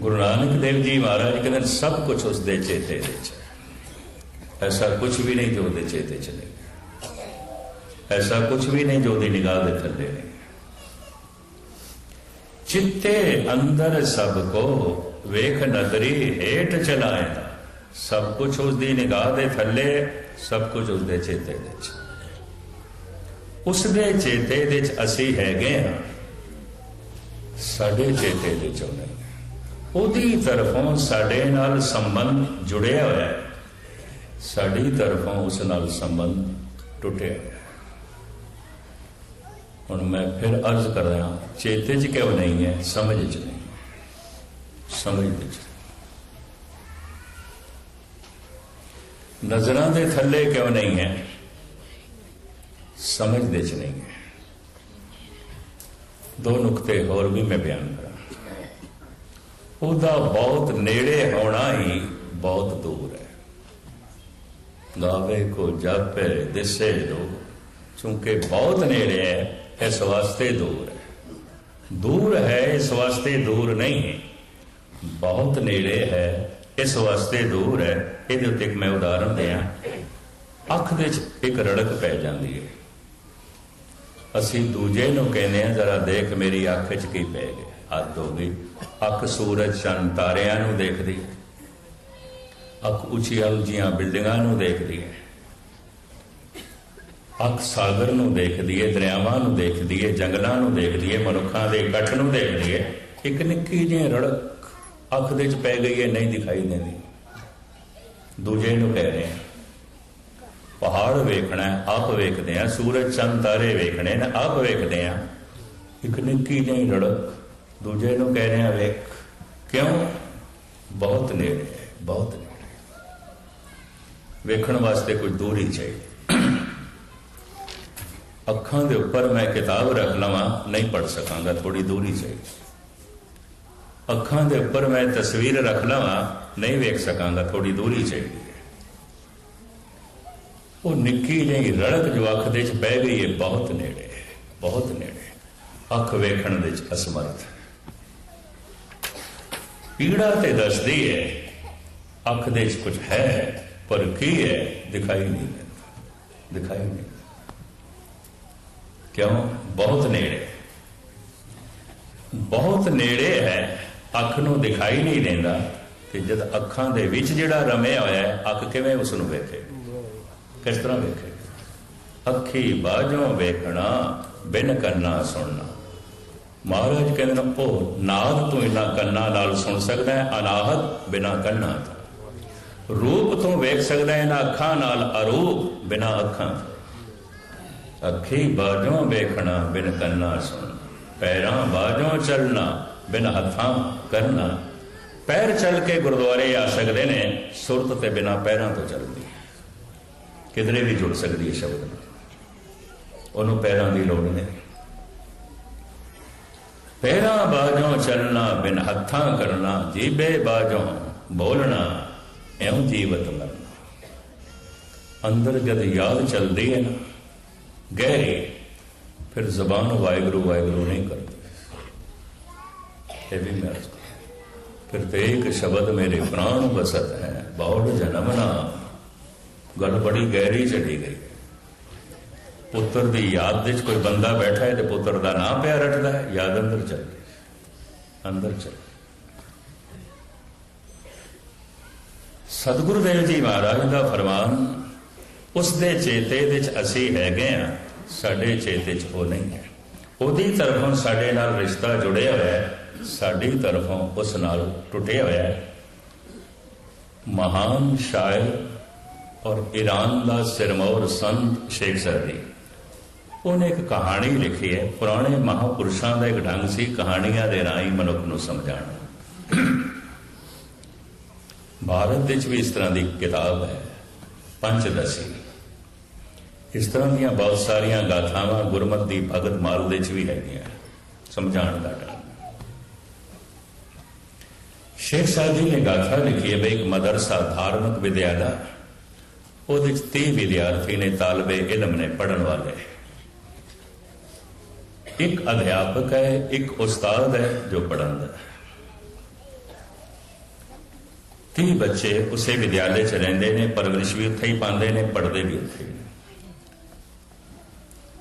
ਗੁਰੂ ਨਾਨਕ ਦੇਵ ਜੀ ਮਹਾਰਾਜ ਕਹਿੰਦੇ ਸਭ ਕੁਝ ਉਸ ਦੇ ਚੇਤੇ ਵਿੱਚ ਐਸਾ ਕੁਝ ਵੀ ਨਹੀਂ ਜੋ ਉਹਦੇ ਚੇਤੇ ਚ ਨਹੀਂ। ਐਸਾ ਕੁਝ ਵੀ ਨਹੀਂ ਜੋ ਉਹਦੀ ਨਿਗਾਹ ਦੇ ਥੱਲੇ ਨਹੀਂ। ਚਿੱਤੇ ਅੰਦਰ ਸਭ ਕੋ, ਵੇਖ ਨਦਰੀ ਹੇਠ ਚਲਾਇਆ ਸਭ ਕੁਝ ਉਸ ਦੀ ਨਿਗਾਹ ਦੇ ਥੱਲੇ, ਸਭ ਕੁਝ ਉਸ ਦੇ ਚੇਤੇ ਵਿੱਚ ਉਸ ਦੇ ਚੇਤੇ ਵਿੱਚ ਅਸੀਂ ਹੈਗੇ ਹਾਂ। ਸਾਡੇ ਚੇਤੇ ਦੇ ਚੋਂ ਨਹੀਂ। ਉਹਦੀ ਤਰਫੋਂ ਸਾਡੇ ਨਾਲ ਸੰਬੰਧ ਜੁੜਿਆ ਹੋਇਆ ਹੈ। ਸਾਡੀ ਤਰਫੋਂ ਉਸ ਨਾਲ ਸੰਬੰਧ ਟੁੱਟਿਆ ਹੋਇਆ ਹੁਣ ਮੈਂ ਫਿਰ ਅਰਜ਼ ਕਰ ਰਿਹਾ, ਚੇਤੇ 'ਚ ਕਿਉਂ ਨਹੀਂ ਹੈ, ਸਮਝ 'ਚ ਨਹੀਂ। ਸਮਝ 'ਚ ਨਜ਼ਰਾਂ ਦੇ ਥੱਲੇ ਕਿਉਂ ਨਹੀਂ ਹੈ, ਸਮਝ ਦੇ 'ਚ ਨਹੀਂ ਹੈ। ਦੋ ਨੁਕਤੇ ਹੋਰ ਵੀ ਮੈਂ ਬਿਆਨ ਕਰਾਂ। ਉਹਦਾ ਬਹੁਤ ਨੇੜੇ ਹੋਣਾ ਹੀ ਬਹੁਤ ਦੂਰ ਹੈ। ਗਾਵੇ ਕੋ ਜਾਪੇ, ਦਿਸੇ ਲੋ ਚੁੰਕੇ ਬਹੁਤ ਨੇੜੇ ਹੈ ਇਸ ਵਾਸਤੇ ਦੂਰ ਹੈ। ਦੂਰ ਹੈ, ਇਸ ਵਾਸਤੇ ਦੂਰ ਨਹੀਂ ਹੈ। ਬਹੁਤ ਨੇੜੇ ਹੈ, ਇਸ ਵਾਸਤੇ ਦੂਰ ਹੈ। ਇਹਦੇ ਉੱਤੇ ਇੱਕ ਮੈਂ ਉਦਾਹਰਨ ਦਿਆਂ। ਅੱਖ ਦੇ ਵਿੱਚ ਇੱਕ ਰੜਕ ਪੈ ਜਾਂਦੀ ਹੈ। ਅਸੀਂ ਦੂਜੇ ਨੂੰ ਕਹਿੰਦੇ ਆ ਜਰਾ ਦੇਖ ਮੇਰੀ ਅੱਖ 'ਚ ਕੀ ਪੈ ਗਿਆ। ਹੱਦ ਹੋ ਗਈ। ਅੱਖ ਸੂਰਜ ਚੰਨ ਤਾਰਿਆਂ ਨੂੰ ਦੇਖਦੀ ਅੱਖ ਉੱਚੀਆਂ ਉੱਚੀਆਂ ਬਿਲਡਿੰਗਾਂ ਨੂੰ ਦੇਖਦੀ ਹੈ। ਅੱਖ ਸਾਗਰ ਨੂੰ ਦੇਖਦੀ ਹੈ ਦਰਿਆਵਾਂ ਨੂੰ ਦੇਖਦੀ ਹੈ ਜੰਗਲਾਂ ਨੂੰ ਦੇਖਦੀ ਹੈ ਮਨੁੱਖਾਂ ਦੇ ਇਕੱਠ ਨੂੰ ਦੇਖਦੀ ਹੈ ਇੱਕ ਨਿੱਕੀ ਜਿਹੀ ਰੜਕ ਅੱਖ ਦੇ ਵਿੱਚ ਪੈ ਗਈ ਹੈ ਨਹੀਂ ਦਿਖਾਈ ਦਿੰਦੀ। ਦੂਜੇ ਨੂੰ ਕਹਿ ਰਹੇ ਆ, ਪਹਾੜ ਵੇਖਣਾ ਆਪ ਵੇਖਦੇ ਆ, ਸੂਰਜ ਚੰਦ ਤਾਰੇ ਵੇਖਣੇ ਨੇ, ਆਪ ਵੇਖਦੇ ਆ। ਇੱਕ ਨਿੱਕੀ ਜਿਹੀ ਰੜਕ ਦੂਜੇ ਨੂੰ ਕਹਿ ਰਹੇ ਆ ਵੇਖ, ਕਿਉਂ? ਬਹੁਤ ਨੇੜੇ ਬਹੁਤ ਨੇੜੇ ਵੇਖਣ ਵਾਸਤੇ ਕੋਈ ਦੂਰੀ ਚਾਹੀਦੀ ਅੱਖਾਂ ਦੇ ਉੱਪਰ ਮੈਂ ਕਿਤਾਬ ਰੱਖ ਲਵਾਂ, ਨਹੀਂ ਪੜ ਸਕਾਂਗਾ ਥੋੜੀ ਦੂਰੀ ਚਾਹੀਦੀ ਅੱਖਾਂ ਦੇ ਉੱਪਰ ਮੈਂ ਤਸਵੀਰ ਰੱਖ ਲਵਾਂ, ਨਹੀਂ ਵੇਖ ਸਕਾਂਗਾ ਥੋੜੀ ਦੂਰੀ ਚਾਹੀਦੀ ਹੈ ਉਹ ਨਿੱਕੀ ਜਿਹੀ ਰੜਕ ਜੋ ਅੱਖ ਦੇ ਵਿੱਚ ਬਹਿ ਗਈ ਹੈ ਬਹੁਤ ਨੇੜੇ ਬਹੁਤ ਨੇੜੇ। ਅੱਖ ਵੇਖਣ ਵਿੱਚ ਅਸਮਰਥ। ਪੀੜਾ ਤੇ ਦੱਸਦੀ ਹੈ ਅੱਖ ਦੇ ਵਿੱਚ ਕੁਝ ਹੈ, ਪਰ ਕੀ ਹੈ ਦਿਖਾਈ ਨਹੀਂ ਦਿੰਦਾ, ਦਿਖਾਈ ਨਹੀਂ ਕਿਉਂ? ਬਹੁਤ ਨੇੜੇ। ਬਹੁਤ ਨੇੜੇ ਹੈ, ਅੱਖ ਨੂੰ ਦਿਖਾਈ ਨਹੀਂ ਦਿੰਦਾ ਤੇ ਜਦ ਅੱਖਾਂ ਦੇ ਵਿੱਚ ਜਿਹੜਾ ਰਮਿਆ ਹੋਇਆ ਹੈ, ਅੱਖ ਕਿਵੇਂ ਉਸ ਨੂੰ ਵੇਖੇ? ਕਿਸ ਤਰ੍ਹਾਂ ਵੇਖੇ? ਅੱਖੀ ਬਾਝੋਂ ਵੇਖਣਾ, ਬਿਨ ਕੰਨਾ ਸੁਣਨਾ। ਮਹਾਰਾਜ ਕਹਿੰਦੇ ਨੇ ਉਹ ਨਾਦ ਤੋਂ ਇਨਾ ਕੰਨਾਂ ਨਾਲ ਸੁਣ ਸਕਦਾ ਹੈ, ਅਨਾਹਤ ਬਿਨਾ ਕੰਨਾਂ ਤੋਂ। ਰੂਪ ਤੋਂ ਵੇਖ ਸਕਦਾ ਹੈ ਇਹਨਾਂ ਅੱਖਾਂ ਨਾਲ ਅਰੂਪ ਬਿਨਾ ਅੱਖਾਂ ਤੋਂ। ਅੱਖੀ ਬਾਝੋਂ ਵੇਖਣਾ, ਬਿਨ ਕੰਨਾ ਸੁਣਨਾ। ਪੈਰਾਂ ਬਾਝੋਂ ਚੱਲਣਾ, ਬਿਨ ਹੱਥਾਂ ਕਰਨਾ। ਪੈਰ ਚੱਲ ਕੇ ਗੁਰਦੁਆਰੇ ਆ ਸਕਦੇ ਨੇ, ਸੁਰਤ ਤੇ ਬਿਨਾ ਪੈਰਾਂ ਤੋਂ ਚੱਲਦੀ। ਕਿਧਰੇ ਵੀ ਜੁੜ ਸਕਦੀ ਹੈ ਸ਼ਬਦ ਨਾਲ। ਉਹਨੂੰ ਪੈਰਾਂ ਦੀ ਲੋੜ ਨਹੀਂ। ਪੈਰਾਂ ਬਾਝੋਂ ਚੱਲਣਾ, ਬਿਨ ਹੱਥਾਂ ਕਰਨਾ, ਜੀਬੇ ਬਾਝੋਂ ਬੋਲਣਾ ਐਉਂ ਜੀਵਤ ਮਰਨਾ। ਅੰਦਰ ਜਦ ਯਾਦ ਚੱਲਦੀ ਹੈ ਨਾ ਗਹਿਰੀ, ਫਿਰ ਜ਼ਬਾਨ ਵਾਹਿਗੁਰੂ ਵਾਹਿਗੁਰੂ ਨਹੀਂ ਕਰਦੀ। ਇਹ ਵੀ ਮੈਂ ਫਿਰ ਤੇ ਇੱਕ ਸ਼ਬਦ ਮੇਰੇ ਪ੍ਰਾਣ ਬਸਤ ਹੈ ਬੌੜ ਜਨਮਨਾ। ਗੱਲ ਬੜੀ ਗਹਿਰੀ ਚੜੀ ਗਈ। ਪੁੱਤਰ ਦੀ ਯਾਦ ਵਿੱਚ ਕੋਈ ਬੰਦਾ ਬੈਠਾ ਹੈ ਤੇ ਪੁੱਤਰ ਦਾ ਨਾਂ ਪਿਆ ਰੱਟਦਾ ਹੈ, ਯਾਦ ਅੰਦਰ ਚੱਲ ਅੰਦਰ ਚੱਲ ਸਤਿਗੁਰੂ ਦੇਵ ਜੀ ਮਹਾਰਾਜ ਦਾ ਫਰਮਾਨ ਉਸ ਦੇ ਚੇਤੇ ਵਿੱਚ ਅਸੀਂ ਹੈਗੇ ਆ ਸਾਡੇ ਚੇਤੇ 'ਚ ਉਹ ਨਹੀਂ ਹੈ। ਉਹਦੀ ਤਰਫੋਂ ਸਾਡੇ ਨਾਲ ਰਿਸ਼ਤਾ ਜੁੜਿਆ ਹੋਇਆ ਹੈ, ਸਾਡੀ ਤਰਫੋਂ ਉਸ ਨਾਲ ਟੁੱਟਿਆ ਹੋਇਆ ਹੈ। ਮਹਾਨ ਸ਼ਾਇਰ ਔਰ ਈਰਾਨ ਦਾ ਸਿਰਮੌਰ ਸੰਤ ਸ਼ੇਖ ਸਰਦੀ ਉਹਨੇ ਇੱਕ ਕਹਾਣੀ ਲਿਖੀ ਹੈ, ਪੁਰਾਣੇ ਮਹਾਪੁਰਸ਼ਾਂ ਦਾ ਇੱਕ ਢੰਗ ਸੀ ਕਹਾਣੀਆਂ ਦੇ ਰਾਹੀਂ ਮਨੁੱਖ ਨੂੰ ਸਮਝਾਉਣਾ। ਭਾਰਤ ਵਿੱਚ ਵੀ ਇਸ ਤਰ੍ਹਾਂ ਦੀ ਕਿਤਾਬ ਹੈ, ਪੰਚਦਸ਼ੀ। ਇਸ ਤਰ੍ਹਾਂ ਦੀਆਂ ਬਹੁਤ ਸਾਰੀਆਂ ਗਾਥਾਵਾਂ ਗੁਰਮਤ ਦੀ ਭਗਤ ਮਾਲ ਦੇ ਵਿੱਚ ਵੀ ਹੈਗੀਆਂ, ਸਮਝਾਉਣ ਦਾ ਢੰਗ ਸ਼ੇਖ ਸਾਦੀ ਨੇ ਗਾਥਾ ਲਿਖੀ ਹੈ ਵੀ ਇੱਕ ਮਦਰਸਾ ਧਾਰਮਿਕ ਵਿਦਿਆ ਦਾ ਉਹਦੇ ਵਿੱਚ 30 ਵਿਦਿਆਰਥੀ ਨੇ ਤਾਲਬੇ ਇਲਮ ਨੇ ਪੜਨ ਵਾਲੇ। ਇੱਕ ਅਧਿਆਪਕ ਹੈ, ਇੱਕ ਉਸਤਾਦ ਹੈ ਜੋ ਪੜਾਉਂਦਾ ਹੈ 30 ਬੱਚੇ ਉਸੇ ਵਿਦਿਆਲੇ 'ਚ ਰਹਿੰਦੇ ਨੇ, ਪਰਵਰਿਸ਼ ਵੀ ਉੱਥੇ ਹੀ ਪਾਉਂਦੇ ਨੇ, ਪੜ੍ਹਦੇ ਵੀ ਉੱਥੇ ਹੀ ਨੇ।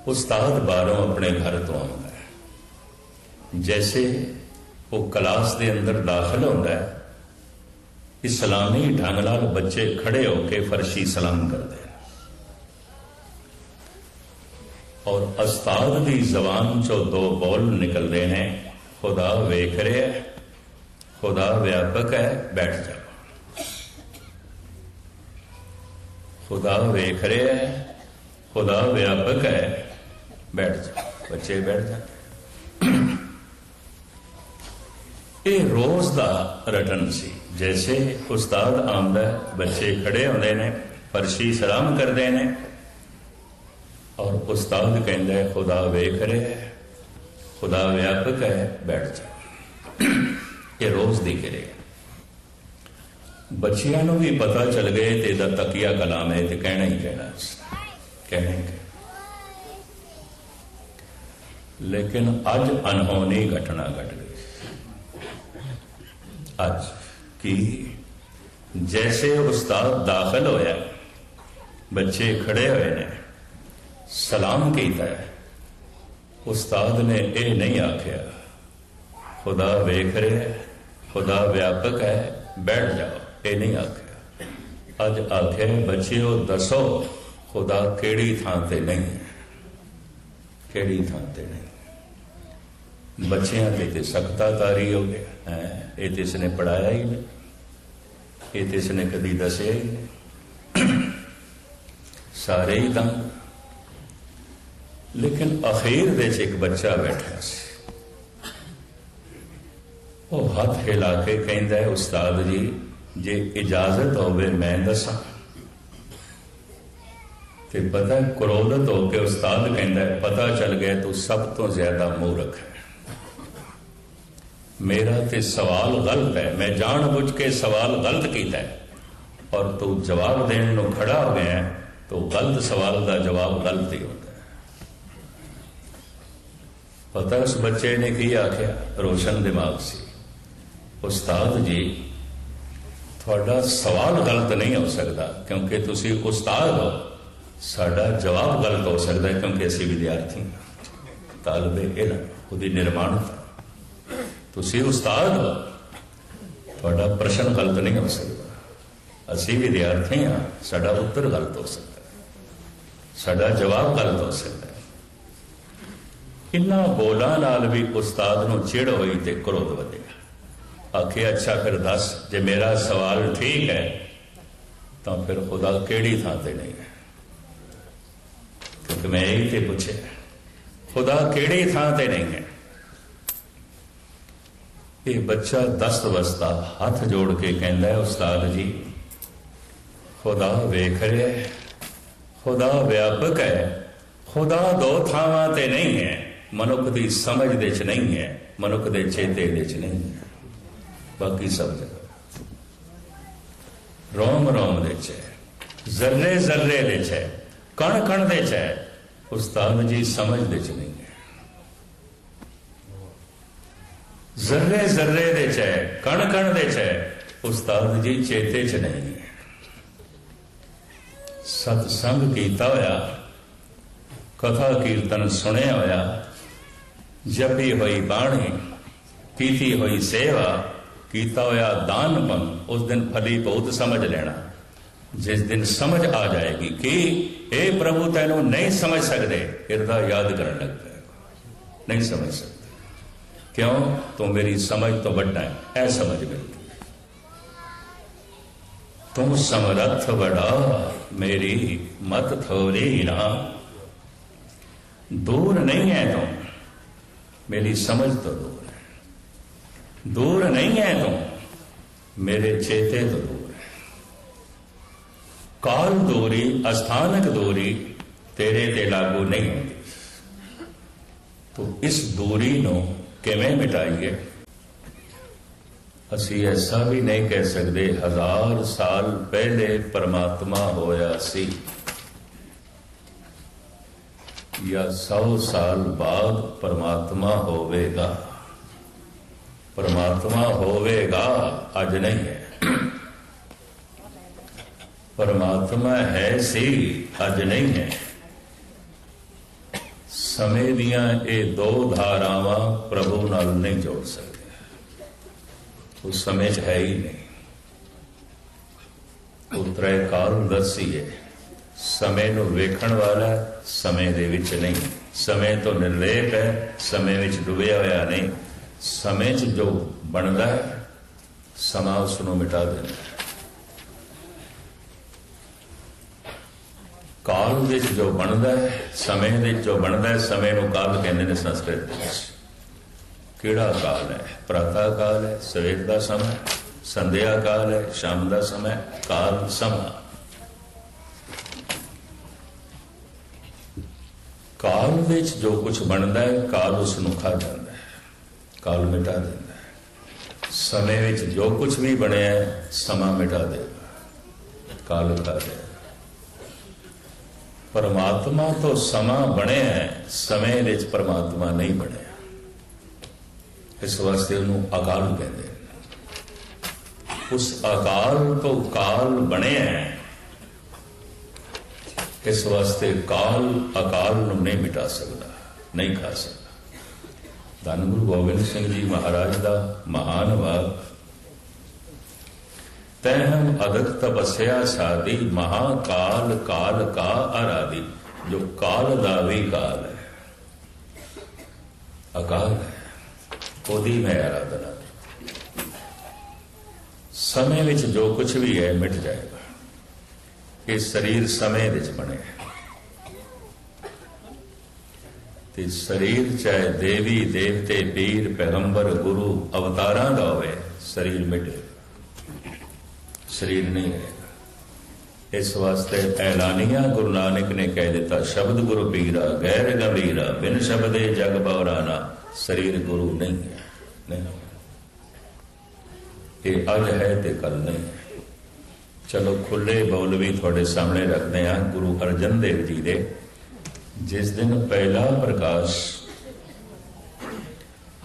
ਉਸਤਾਦ ਬਾਹਰੋਂ ਆਪਣੇ ਘਰ ਤੋਂ ਆਉਂਦਾ ਹੈ। ਜੈਸੇ ਉਹ ਕਲਾਸ ਦੇ ਅੰਦਰ ਦਾਖਲ ਹੁੰਦਾ ਹੈ, ਇਸਲਾਮੀ ਢੰਗ ਨਾਲ ਬੱਚੇ ਖੜੇ ਹੋ ਕੇ ਫਰਸ਼ੀ ਸਲਾਮ ਕਰਦੇ ਨੇ ਔਰ ਉਸਤਾਦ ਦੀ ਜ਼ਬਾਨ ਚੋਂ ਦੋ ਬੋਲ ਨਿਕਲ ਰਹੇ ਨੇ, ਖੁਦਾ ਵੇਖ ਰਿਹਾ ਹੈ, ਖੁਦਾ ਵਿਆਪਕ ਹੈ, ਬੈਠ ਜਾ। ਖੁਦਾ ਵੇਖ ਰਿਹਾ ਹੈ, ਖੁਦਾ ਵਿਆਪਕ ਹੈ ਬੈਠ ਜਾ, ਬੱਚੇ ਬੈਠ ਜਾ। ਇਹ ਰੋਜ਼ ਦਾ ਰਟਨ ਸੀ। ਜੈਸੇ ਉਸਤਾਦ ਆਉਂਦਾ ਬੱਚੇ ਖੜੇ ਹੁੰਦੇ ਨੇ, ਪਰਸ਼ੀ ਸਲਾਮ ਕਰਦੇ ਨੇ। ਔਰ ਉਸਤਾਦ ਕਹਿੰਦਾ ਹੈ, ਖੁਦਾ ਵੇਖ ਰਿਹਾ ਹੈ, ਖੁਦਾ ਵਿਆਪਕ ਹੈ, ਬੈਠ ਜਾ। ਇਹ ਰੋਜ਼ ਦੀ ਕਿਰਿਆ ਬੱਚਿਆਂ ਨੂੰ ਵੀ ਪਤਾ ਚੱਲ ਗਏ ਤੇ ਇਹਦਾ ਤਕੀਆ ਕਲਾਮ ਹੈ ਤੇ ਕਹਿਣਾ ਹੀ ਕਹਿਣਾ ਕਹਿਣਾ ਹੀ ਕਹਿਣਾ। ਲੇਕਿਨ ਅੱਜ ਅਨਹੋਣੀ ਘਟਨਾ ਘਟ ਗਈ। ਅੱਜ ਕਿ? ਜੈਸੇ ਉਸਤਾਦ ਦਾਖਲ ਹੋਇਆ, ਬੱਚੇ ਖੜੇ ਹੋਏ ਨੇ, ਸਲਾਮ ਕੀਤਾ ਉਸਤਾਦ ਨੇ ਇਹ ਨਹੀਂ ਆਖਿਆ, ਖੁਦਾ ਵੇਖ ਰਿਹਾ ਖੁਦਾ ਵਿਆਪਕ ਹੈ, ਬੈਠ ਜਾਓ। ਇਹ ਨਹੀਂ ਆਖਿਆ। ਅੱਜ ਆਖਿਆ ਬੱਚਿਓ, ਦੱਸੋ, ਖੁਦਾ ਕਿਹੜੀ ਥਾਂ ਤੇ ਨਹੀਂ ਹੈ? ਕਿਹੜੀ ਥਾਂ ਤੇ ਨਹੀਂ ਬੱਚਿਆਂ ਤੇ ਤੇ ਸਖਤਾ ਹੋ ਗਿਆ। ਹੈ, ਇਹ ਤੇ ਇਸਨੇ ਪੜਾਇਆ ਹੀ ਨਹੀਂ। ਇਹ ਤੇ ਇਸਨੇ ਕਦੀ ਦੱਸਿਆ ਹੀ ਨਹੀਂ। ਸਾਰੇ ਹੀ ਤਾਂ। ਲੇਕਿਨ ਅਖੀਰ ਦੇ ਵਿੱਚ ਇੱਕ ਬੱਚਾ ਬੈਠਾ ਸੀ। ਉਹ ਹੱਥ ਹਿਲਾ ਕੇ ਕਹਿੰਦਾ, ਉਸਤਾਦ ਜੀ, ਜੇ ਇਜਾਜ਼ਤ ਹੋਵੇ ਮੈਂ ਦੱਸਾਂ। ਤੇ ਪਤਾ ਕਰੋਲਤ ਹੋ ਕੇ ਉਸਤਾਦ ਕਹਿੰਦਾ ਪਤਾ ਚੱਲ ਗਿਆ ਤੂੰ ਸਭ ਤੋਂ ਜ਼ਿਆਦਾ ਮੂਰਖ ਹੈ। ਮੇਰਾ ਤੇ ਸਵਾਲ ਗਲਤ ਹੈ ਮੈਂ ਜਾਣ ਬੁੱਝ ਕੇ ਸਵਾਲ ਗਲਤ ਕੀਤਾ ਹੈ। ਔਰ ਤੂੰ ਜਵਾਬ ਦੇਣ ਨੂੰ ਖੜਾ ਹੋ ਗਿਆ ਹੈ, ਗਲਤ ਸਵਾਲ ਦਾ ਜਵਾਬ ਗਲਤ ਹੀ ਹੁੰਦਾ ਹੈ। ਪਤਾ ਉਸ ਬੱਚੇ ਨੇ ਕੀ ਆਖਿਆ? ਰੋਸ਼ਨ ਦਿਮਾਗ ਸੀ। ਉਸਤਾਦ ਜੀ ਤੁਹਾਡਾ ਸਵਾਲ ਗਲਤ ਨਹੀਂ ਹੋ ਸਕਦਾ ਕਿਉਂਕਿ ਤੁਸੀਂ ਉਸਤਾਦ ਹੋ। ਸਾਡਾ ਜਵਾਬ ਗਲਤ ਹੋ ਸਕਦਾ ਹੈ ਕਿਉਂਕਿ ਅਸੀਂ ਵਿਦਿਆਰਥੀ ਹਾਂ। ਤਾਲਬੇ ਇਲਮ ਉਹਦੀ ਨਿਰਮਾਣ ਤੁਸੀਂ ਉਸਤਾਦ ਹੋ। ਤੁਹਾਡਾ ਪ੍ਰਸ਼ਨ ਗਲਤ ਨਹੀਂ ਹੋ ਸਕਦਾ। ਅਸੀਂ ਵਿਦਿਆਰਥੀ ਹਾਂ, ਸਾਡਾ ਉੱਤਰ ਗਲਤ ਹੋ ਸਕਦਾ ਸਾਡਾ ਜਵਾਬ ਗਲਤ ਹੋ ਸਕਦਾ ਹੈ। ਇਨ੍ਹਾਂ ਬੋਲਾਂ ਨਾਲ ਵੀ ਉਸਤਾਦ ਨੂੰ ਚਿੜ ਹੋਈ ਤੇ ਕ੍ਰੋਧ ਵਧਿਆ। ਆਖੇ, ਅੱਛਾ ਫਿਰ ਦੱਸ, ਜੇ ਮੇਰਾ ਸਵਾਲ ਠੀਕ ਹੈ, ਤਾਂ ਫਿਰ ਖੁਦਾ ਕਿਹੜੀ ਥਾਂ ਤੇ ਨਹੀਂ ਹੈ? ਕਿਉਂਕਿ ਮੈਂ ਇਹ ਤੇ ਪੁੱਛਿਆ, ਖੁਦਾ ਕਿਹੜੀ ਥਾਂ ਤੇ ਨਹੀਂ ਹੈ? ਇਹ ਬੱਚਾ ਦਸਤ ਵਸਤਾ ਹੱਥ ਜੋੜ ਕੇ ਕਹਿੰਦਾ ਹੈ, ਉਸਤਾਦ ਜੀ, ਖੁਦਾ ਵੇਖ ਰਿਹਾ ਹੈ, ਖੁਦਾ ਵਿਆਪਕ ਹੈ, ਖੁਦਾ ਦੋ ਥਾਵਾਂ ਤੇ ਨਹੀਂ ਹੈ, ਮਨੁੱਖ ਦੀ ਸਮਝ ਦੇ ਚ ਨਹੀਂ ਹੈ, ਮਨੁੱਖ ਦੇ ਚੇਤੇ ਦੇ ਚ ਨਹੀਂ ਹੈ। ਬਾਕੀ ਸਭ ਜਗ੍ਹਾ। ਰੋਮ ਰੋਮ ਦੇ ਚ ਹੈ ਜ਼ਰਰੇ ਜ਼ਰਰੇ ਦੇ ਚ ਕਣ ਕਣ ਦੇ ਚ ਹੈ ਉਸਤਾਦ ਜੀ ਸਮਝ ਦੇ ਚ ਨਹੀਂ ਹੈ। ਜ਼ਰਰੇ ਜ਼ਰਰੇ ਦੇ ਚ ਹੈ, ਕਣ ਕਣ ਦੇ ਚ ਹੈ। ਉਸਤਾਦ ਜੀ ਚੇਤੇ ਚ ਨਹੀਂ ਹੈ। ਸਤ ਸੰਗ ਕੀਤਾ ਹੋਇਆ, ਕਥਾ ਕੀਰਤਨ ਸੁਣਿਆ ਹੋਇਆ, ਜਪੀ ਹੋਈ ਬਾਣੀ ਕੀਤੀ ਹੋਈ ਸੇਵਾ, ਕੀਤਾ ਹੋਇਆ ਦਾਨ ਪੁੰਨ ਉਸ ਦਿਨ ਫਲੀ ਬਹੁਤ ਸਮਝ ਲੈਣਾ। ਜਿਸ ਦਿਨ ਸਮਝ ਆ ਜਾਏਗੀ ਕਿ ਇਹ ਪ੍ਰਭੂ ਤੈਨੂੰ ਨਹੀਂ ਸਮਝ ਸਕਦੇ ਹਿਰਦਾ ਯਾਦ ਕਰਨ ਲੱਗ ਪਏਗਾ ਨਹੀਂ ਸਮਝ ਸਕਦੇ ਕਿਉਂ ਤੂੰ ਮੇਰੀ ਸਮਝ ਤੋਂ ਵੱਡਾ ਹੈ ਇਹ ਸਮਝ ਮਿਲਦੀ ਹੈ। ਤੂੰ ਸਮਰੱਥ ਬੜਾ ਮੇਰੀ ਮਤ ਥੋੜੀ ਨਾ ਦੂਰ ਨਹੀਂ ਹੈ ਤੂੰ ਮੇਰੀ ਸਮਝ ਤੋਂ ਦੂਰ ਹੈ ਦੂਰ ਨਹੀਂ ਹੈ ਤੂੰ ਮੇਰੇ ਚੇਤੇ ਤੋਂ ਦੂਰ ਹੈ ਕਾਲ ਦੂਰੀ, ਅਸਥਾਨਕ ਦੂਰੀ ਤੇਰੇ ਤੇ ਲਾਗੂ ਨਹੀਂ ਹੁੰਦੀ। ਤੋ ਇਸ ਦੂਰੀ ਨੂੰ ਕਿਵੇਂ ਮਿਟਾਈਏ? ਅਸੀਂ ਐਸਾ ਵੀ ਨਹੀਂ ਕਹਿ ਸਕਦੇ, ਹਜ਼ਾਰ ਸਾਲ ਪਹਿਲੇ ਪਰਮਾਤਮਾ ਹੋਇਆ ਸੀ। ਜਾਂ 100 ਸਾਲ ਬਾਅਦ ਪਰਮਾਤਮਾ ਹੋਵੇਗਾ। ਪਰਮਾਤਮਾ ਹੋਵੇਗਾ, ਅੱਜ ਨਹੀਂ ਪਰਮਾਤਮਾ ਹੈ ਸੀ ਅੱਜ ਨਹੀਂ ਹੈ। ਸਮੇਂ ਦੀਆਂ ਇਹ ਦੋ ਧਾਰਾਵਾਂ ਪ੍ਰਭੂ ਨਾਲ ਨਹੀਂ ਜੋੜ ਸਕਦੇ ਉਸ ਸਮੇਂ 'ਚ ਹੈ ਹੀ ਨਹੀਂ। ਉਤਰੇ ਕਾਲ ਦਸੀ ਹੈ, ਸਮੇਂ ਨੂੰ ਵੇਖਣ ਵਾਲਾ ਸਮੇਂ ਦੇ ਵਿੱਚ ਨਹੀਂ। ਸਮੇਂ ਤੋਂ ਨਿਰਲੇਪ ਹੈ, ਸਮੇਂ ਵਿੱਚ ਡੁੱਬਿਆ ਹੋਇਆ ਨਹੀਂ। ਸਮੇਂ 'ਚ ਜੋ ਬਣਦਾ ਹੈ, ਸਮਾਂ ਉਸ ਨੂੰ ਮਿਟਾ ਦਿੰਦਾ ਹੈ। ਕਾਲ ਵਿੱਚ ਜੋ ਬਣਦਾ ਹੈ, ਸਮੇਂ ਵਿੱਚ ਜੋ ਬਣਦਾ ਹੈ, ਸਮੇਂ ਨੂੰ ਕਾਲ ਕਹਿੰਦੇ ਨੇ ਸੰਸਕ੍ਰਿਤ ਦੇ ਵਿੱਚ। ਕਿਹੜਾ ਕਾਲ ਹੈ? ਪ੍ਰਾਤಃ ਕਾਲ ਹੈ, ਸਵੇਰ ਦਾ ਸਮਾਂ ਸੰਧਿਆ ਕਾਲ ਹੈ, ਸ਼ਾਮ ਦਾ ਸਮਾਂ ਕਾਲ ਸਮਾਂ। ਕਾਲ ਵਿੱਚ ਜੋ ਕੁਝ ਬਣਦਾ ਹੈ, ਕਾਲ ਉਸ ਨੂੰ ਖਾ ਜਾਂਦਾ ਹੈ, ਕਾਲ ਮਿਟਾ ਦਿੰਦਾ ਹੈ। ਸਮੇਂ ਵਿੱਚ ਜੋ ਕੁਝ ਵੀ ਬਣਿਆ ਹੈ, ਸਮਾਂ ਮਿਟਾ ਦੇਗਾ ਕਾਲ ਖਾ ਦੇ ਪਰਮਾਤਮਾ ਤੋਂ ਸਮਾਂ ਬਣਿਆ ਸਮੇਂ ਵਿੱਚ ਪਰਮਾਤਮਾ ਨਹੀਂ ਬਣਿਆ। ਇਸ ਵਾਸਤੇ ਉਹਨੂੰ ਅਕਾਲ ਕਹਿੰਦੇ ਉਸ ਅਕਾਲ ਤੋਂ ਕਾਲ ਬਣਿਆ ਇਸ ਵਾਸਤੇ ਕਾਲ ਅਕਾਲ ਨੂੰ ਨਹੀਂ ਮਿਟਾ ਸਕਦਾ, ਨਹੀਂ ਖਾ ਸਕਦਾ। ਧੰਨ ਗੁਰੂ ਗੋਬਿੰਦ ਸਿੰਘ ਜੀ ਮਹਾਰਾਜ ਦਾ ਮਹਾਨ ਵਾਕ ਤੈਹਮ ਅਦਕ ਤਪਸਿਆ ਸਾਦੀ ਮਹਾਕਾਲ ਕਾਲ ਕਾ ਆਰਾਦੀ ਜੋ ਕਾਲ ਦਾ ਵੀ ਕਾਲ ਹੈ। ਅਕਾਲ ਹੈ, ਉਹਦੀ ਮੈਂ ਆਰਾਧਨਾ। ਸਮੇਂ ਵਿੱਚ ਜੋ ਕੁਝ ਵੀ ਹੈ, ਮਿਟ ਜਾਏਗਾ। ਇਹ ਸਰੀਰ ਸਮੇਂ ਵਿੱਚ ਬਣਿਆ ਤੇ ਸਰੀਰ ਚਾਹੇ ਦੇਵੀ, ਦੇਵਤੇ, ਪੀਰ, ਪੈਗੰਬਰ, ਗੁਰੂ, ਅਵਤਾਰਾਂ ਦਾ ਹੋਵੇ, ਸਰੀਰ ਮਿਟੇ ਸਰੀਰ ਨਹੀਂ ਰਹੇਗਾ ਇਸ ਵਾਸਤੇ ਐਲਾਨੀਆਂ ਗੁਰੂ ਨਾਨਕ ਨੇ ਕਹਿ ਦਿੱਤਾ, ਸ਼ਬਦ ਗੁਰੂ ਪੀਰਾ, ਗੈਰ ਗੰਭੀਰਾ, ਬਿਨ ਸ਼ਬਦੇ ਜਗ ਬਵਰਾਨਾ, ਸਰੀਰ ਗੁਰੂ ਨਹੀਂ ਹੈ। ਨਹੀਂ। ਇਹ ਅੱਜ ਹੈ ਤੇ ਕੱਲ ਨਹੀਂ ਹੈ। ਚਲੋ ਖੁੱਲੇ ਬੌਲ ਵੀ ਤੁਹਾਡੇ ਸਾਹਮਣੇ ਰੱਖਦੇ ਹਾਂ ਗੁਰੂ ਅਰਜਨ ਦੇਵ ਜੀ ਦੇ। ਜਿਸ ਦਿਨ ਪਹਿਲਾ ਪ੍ਰਕਾਸ਼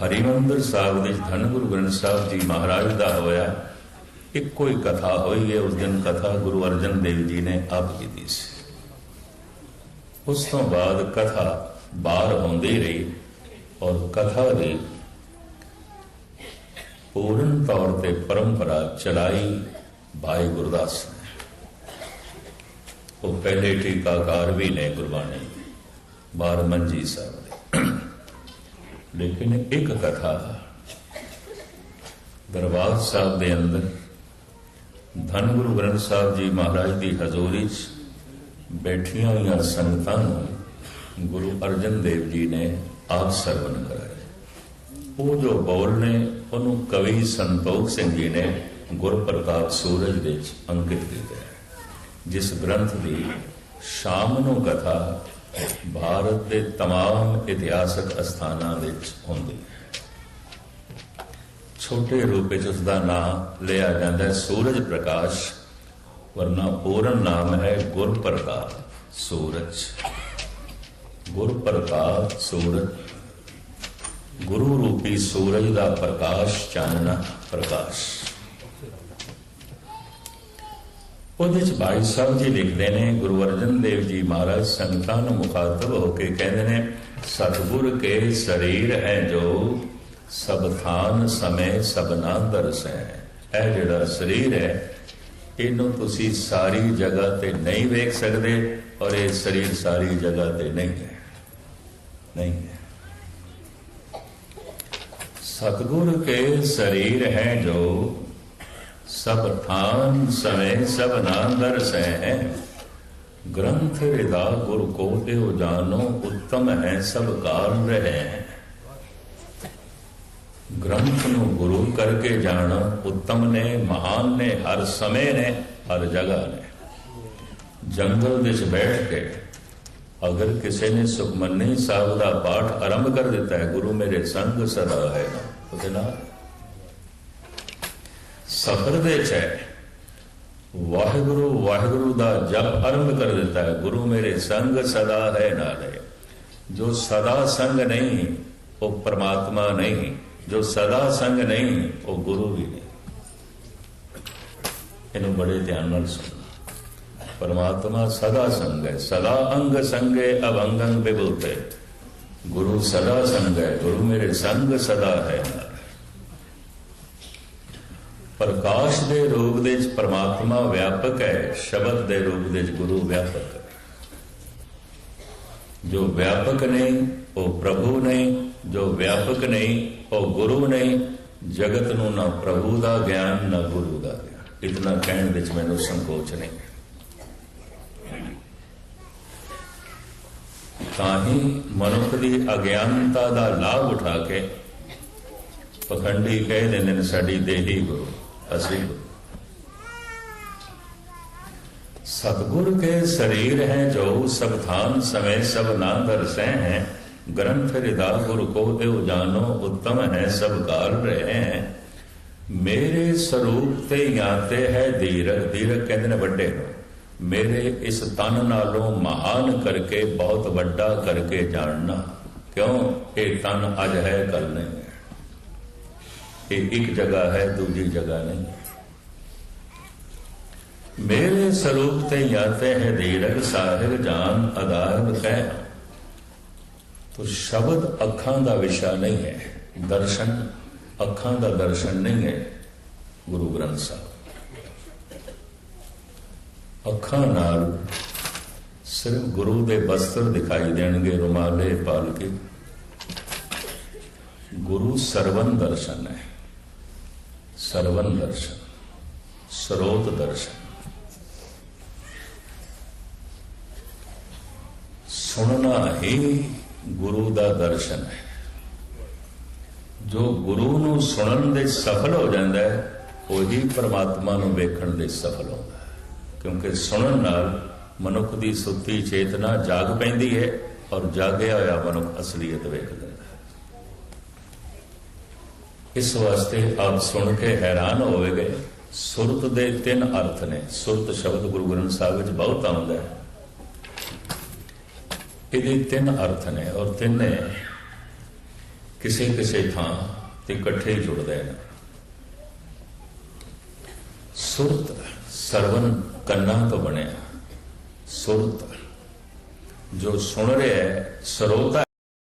ਹਰਿਮੰਦਰ ਸਾਹਿਬ ਦੇ ਧੰਨ ਗੁਰੂ ਗ੍ਰੰਥ ਸਾਹਿਬ ਜੀ ਮਹਾਰਾਜ ਦਾ ਹੋਇਆ ਇੱਕੋ ਹੀ ਕਥਾ ਹੋਈ ਹੈ, ਉਸ ਦਿਨ ਕਥਾ ਗੁਰੂ ਅਰਜਨ ਦੇਵ ਜੀ ਨੇ ਆਪ ਕੀਤੀ ਸੀ। ਉਸ ਤੋਂ ਬਾਅਦ ਕਥਾ ਬਾਹਰ ਹੁੰਦੀ ਰਹੀ ਔਰ ਕਥਾ ਦੀ ਪੂਰਨ ਤੌਰ ਤੇ ਪਰੰਪਰਾ ਚਲਾਈ ਭਾਈ ਗੁਰਦਾਸ ਨੇ। ਉਹ ਪਹਿਲੇ ਟੀਕਾਕਾਰ ਵੀ ਨੇ ਗੁਰਬਾਣੀ ਬਾਰ ਮੰਜੀ ਸਾਹਿਬ ਦੇ। ਲੇਕਿਨ ਇੱਕ ਕਥਾ ਦਰਬਾਰ ਸਾਹਿਬ ਦੇ ਅੰਦਰ ਧੰਨ ਗੁਰੂ ਗ੍ਰੰਥ ਸਾਹਿਬ ਜੀ ਮਹਾਰਾਜ ਦੀ ਹਜ਼ੂਰੀ 'ਚ ਬੈਠੀਆਂ ਹੋਈਆਂ ਸੰਗਤਾਂ ਨੂੰ ਗੁਰੂ ਅਰਜਨ ਦੇਵ ਜੀ ਨੇ ਆਪ ਸਰਵਨ ਕਰਾਇਆ ਉਹ ਜੋ ਬੋਲ ਨੇ ਉਹਨੂੰ ਕਵੀ ਸੰਤੋਖ ਸਿੰਘ ਜੀ ਨੇ ਗੁਰਪ੍ਰਤਾਪ ਸੂਰਜ ਵਿੱਚ ਅੰਕਿਤ ਕੀਤਾ ਹੈ ਜਿਸ ਗ੍ਰੰਥ ਦੀ ਸ਼ਾਮ ਨੂੰ ਕਥਾ ਭਾਰਤ ਦੇ तमाम ਇਤਿਹਾਸਕ ਅਸਥਾਨਾਂ ਵਿੱਚ ਹੁੰਦੀ ਹੈ ਛੋਟੇ ਰੂਪ ਵਿੱਚ ਉਸ ਦਾ ਨਾਮ ਲਿਆ ਜਾਂਦਾ ਹੈ ਸੂਰਜ ਪ੍ਰਕਾਸ਼, ਵਰਨਾ ਪੂਰਨ ਨਾਮ ਹੈ ਗੁਰਪ੍ਰਤਾਪ ਸੂਰਜ। ਗੁਰਪ੍ਰਤਾਪ ਸੂਰਜ। ਗੁਰੂ ਰੂਪੀ ਸੂਰਜ ਦਾ ਪ੍ਰਕਾਸ਼, ਚਾਨਣਾ ਪ੍ਰਕਾਸ਼। ਉਹਦੇ ਚ ਭਾਈ ਸਾਹਿਬ ਜੀ ਲਿਖਦੇ ਨੇ, ਗੁਰੂ ਅਰਜਨ ਦੇਵ ਜੀ ਮਹਾਰਾਜ ਸੰਗਤਾਂ ਨੂੰ ਮੁਖਾਤਬ ਹੋ ਕੇ ਕਹਿੰਦੇ ਨੇ, ਸਤਿਗੁਰ ਕੇ ਸਰੀਰ ਹੈ ਜੋ ਸਭ ਥਾਨ ਸਮੇ ਸਭਨਾ ਦਰਸੈ। ਇਹ ਜਿਹੜਾ ਸਰੀਰ ਹੈ, ਇਹਨੂੰ ਤੁਸੀਂ ਸਾਰੀ ਜਗ੍ਹਾ ਤੇ ਨਹੀਂ ਵੇਖ ਸਕਦੇ ਔਰ ਇਹ ਸਰੀਰ ਸਾਰੀ ਜਗ੍ਹਾ ਤੇ ਨਹੀਂ ਹੈ। ਨਹੀਂ ਹੈ। ਸਤਗੁਰ ਕੇ ਸਰੀਰ ਹੈ ਜੋ ਸਭ ਥਾਨ ਸਮੇ ਸਭ ਨਾਮ ਦਰਸੈ। ਹੈ ਗ੍ਰੰਥ ਰਿਦਾ ਗੁਰ ਕੋ ਦੇਉ ਜਾਨੋ ਉੱਤਮ ਹੈ ਸਭ ਕਾਰਨ ਰਹੇ। ਗ੍ਰੰਥ ਨੂੰ ਗੁਰੂ ਕਰਕੇ ਜਾਣਾ, ਉੱਤਮ ਨੇ, ਮਹਾਨ ਨੇ, ਹਰ ਸਮੇਂ ਨੇ, ਹਰ ਜਗ੍ਹਾ ਨੇ। ਜੰਗਲ ਵਿੱਚ ਬੈਠ ਕੇ ਅਗਰ ਕਿਸੇ ਨੇ ਸੁਖਮਨੀ ਸਾਹਿਬ ਦਾ ਪਾਠ ਆਰੰਭ ਕਰ ਦਿੱਤਾ ਹੈ, ਗੁਰੂ ਮੇਰੇ ਸੰਗ ਸਦਾ ਹੈ। ਉਹਦੇ ਨਾਲ ਸਫਰ ਦੇ ਚ ਹੈ। ਵਾਹਿਗੁਰੂ ਵਾਹਿਗੁਰੂ ਦਾ ਜਪ ਆਰੰਭ ਕਰ ਦਿੱਤਾ ਹੈ, ਗੁਰੂ ਮੇਰੇ ਸੰਗ ਸਦਾ ਹੈ ਨਾਲ। ਜੋ ਸਦਾ ਸੰਗ ਨਹੀਂ, ਉਹ ਪ੍ਰਮਾਤਮਾ ਨਹੀਂ। ਜੋ ਸਦਾ ਸੰਗ ਨਹੀਂ, ਉਹ ਗੁਰੂ ਵੀ ਨਹੀਂ। ਇਹਨੂੰ ਬੜੇ ਧਿਆਨ ਨਾਲ ਸੁਣੋ। ਪਰਮਾਤਮਾ ਸਦਾ ਸੰਗ ਹੈ, ਸਦਾ ਅੰਗ ਸੰਗੇ ਅਵੰਗੰ ਵਿਭੂਤੇ। ਗੁਰੂ ਸਦਾ ਸੰਗ ਹੈ, ਗੁਰੂ ਮੇਰੇ ਸੰਗ ਸਦਾ ਹੈ। ਪ੍ਰਕਾਸ਼ ਦੇ ਰੂਪ ਦੇ ਵਿੱਚ ਪਰਮਾਤਮਾ ਵਿਆਪਕ ਹੈ, ਸ਼ਬਦ ਦੇ ਰੂਪ ਦੇ ਵਿੱਚ ਗੁਰੂ ਵਿਆਪਕ ਹੈ। ਜੋ ਵਿਆਪਕ ਨਹੀਂ, ਉਹ ਪ੍ਰਭੂ ਨਹੀਂ, ਜੋ ਵਿਆਪਕ ਨਹੀਂ ਉਹ ਗੁਰੂ ਨਹੀਂ, ਜਗਤ ਨੂੰ ਨਾ ਪ੍ਰਭੂ ਦਾ ਗਿਆਨ, ਨਾ ਗੁਰੂ ਦਾ ਗਿਆਨ। ਇਤਨਾ ਕਹਿਣ ਵਿੱਚ ਮੈਨੂੰ ਸੰਕੋਚ ਨਹੀਂ। ਤਾਂ ਹੀ ਮਨੁੱਖ ਦੀ ਅਗਿਆਨਤਾ ਦਾ ਲਾਭ ਉਠਾ ਕੇ ਪਖੰਡੀ ਕਹਿ ਦਿੰਦੇ ਨੇ, ਸਾਡੀ ਦੇਹੀ ਗੁਰੂ, ਅਸੀਂ ਸਤਗੁਰ ਕੇ ਸਰੀਰ ਹੈ ਜੋ ਸਭ ਥਾਂ ਸਮੇਂ ਸਭ ਨਾਮ ਸਹਿ ਹੈ ग्रंथ हृदय गुरु को देव जानो उत्तम है सब काल रहे हैं ਮੇਰੇ ਸਰੂਪ ਤੇ ਯਾਤੇ ਹੈ ਧੀਰਕ ਧੀਰਕ ਕਹਿੰਦੇ ਨੇ ਵੱਡੇ ਨੂੰ ਮੇਰੇ ਇਸ ਤਨ ਨਾਲੋਂ ਮਹਾਨ ਕਰਕੇ ਬਹੁਤ ਵੱਡਾ ਕਰਕੇ ਜਾਣਨਾ ਕਿਉਂ ਇਹ ਤਨ ਅੱਜ ਹੈ ਕੱਲ ਨਹੀਂ ਹੈ ਇਹ ਇੱਕ ਜਗ੍ਹਾ ਹੈ ਦੂਜੀ ਜਗ੍ਹਾ ਨਹੀਂ ਹੈ मेरे स्वरूप ते याते है धीरक ਸਾਹਿਬ ਜਾਨ ਅਦਾਇਬ ਕਹਿ ਤੋ ਸ਼ਬਦ ਅੱਖਾਂ ਦਾ ਵਿਸ਼ਾ ਨਹੀਂ ਹੈ, ਦਰਸ਼ਨ ਅੱਖਾਂ ਦਾ ਦਰਸ਼ਨ ਨਹੀਂ ਹੈ, ਗੁਰੂ ਗ੍ਰੰਥ ਸਾਹਿਬ। ਅੱਖਾਂ ਨਾਲ ਸਿਰਫ ਗੁਰੂ ਦੇ ਬਸਤਰ ਦਿਖਾਈ ਦੇਣਗੇ ਰੁਮਾਲੇ ਪਾਲ ਕੇ। ਗੁਰੂ ਸਰਵਨ ਦਰਸ਼ਨ ਹੈ ਸਰਵਨ ਦਰਸ਼ਨ, ਸਰੋਤ ਦਰਸ਼ਨ। ਸੁਣਨਾ ਹੀ ਗੁਰੂ ਦਾ ਦਰਸ਼ਨ ਹੈ। ਜੋ ਗੁਰੂ ਨੂੰ ਸੁਣਨ ਦੇ ਸਫਲ ਹੋ ਜਾਂਦਾ ਹੈ, ਉਹੀ ਪਰਮਾਤਮਾ ਨੂੰ ਵੇਖਣ ਦੇ ਸਫਲ ਹੁੰਦਾ ਹੈ। ਕਿਉਂਕਿ ਸੁਣਨ ਨਾਲ ਮਨੁੱਖ ਦੀ ਸੁੱਤੀ ਚੇਤਨਾ ਜਾਗ ਪੈਂਦੀ ਹੈ ਔਰ ਜਾਗਿਆ ਹੋਇਆ ਮਨੁੱਖ ਅਸਲੀਅਤ ਵੇਖ ਲੈਂਦਾ ਹੈ। ਇਸ ਵਾਸਤੇ ਆਪ ਸੁਣ ਕੇ ਹੈਰਾਨ ਹੋਵੇਗੇ, ਸੁਰਤ ਦੇ ਤਿੰਨ ਅਰਥ ਨੇ। ਸੁਰਤ ਸ਼ਬਦ ਗੁਰੂ ਗ੍ਰੰਥ ਸਾਹਿਬ ਵਿੱਚ ਬਹੁਤ ਆਉਂਦਾ ਹੈ। ਇਹਦੇ ਤਿੰਨ ਅਰਥ ਨੇ ਔਰ ਤਿੰਨੇ ਕਿਸੇ ਕਿਸੇ ਥਾਂ ਤੇ ਇਕੱਠੇ ਜੁੜਦੇ ਨੇ। ਸੁਰਤ ਸਰਵਨ ਕੰਨਾਂ ਤੋਂ ਬਣਿਆ। ਸੁਰਤ ਜੋ ਸੁਣ ਰਿਹਾ ਹੈ, ਸਰੋਤਾ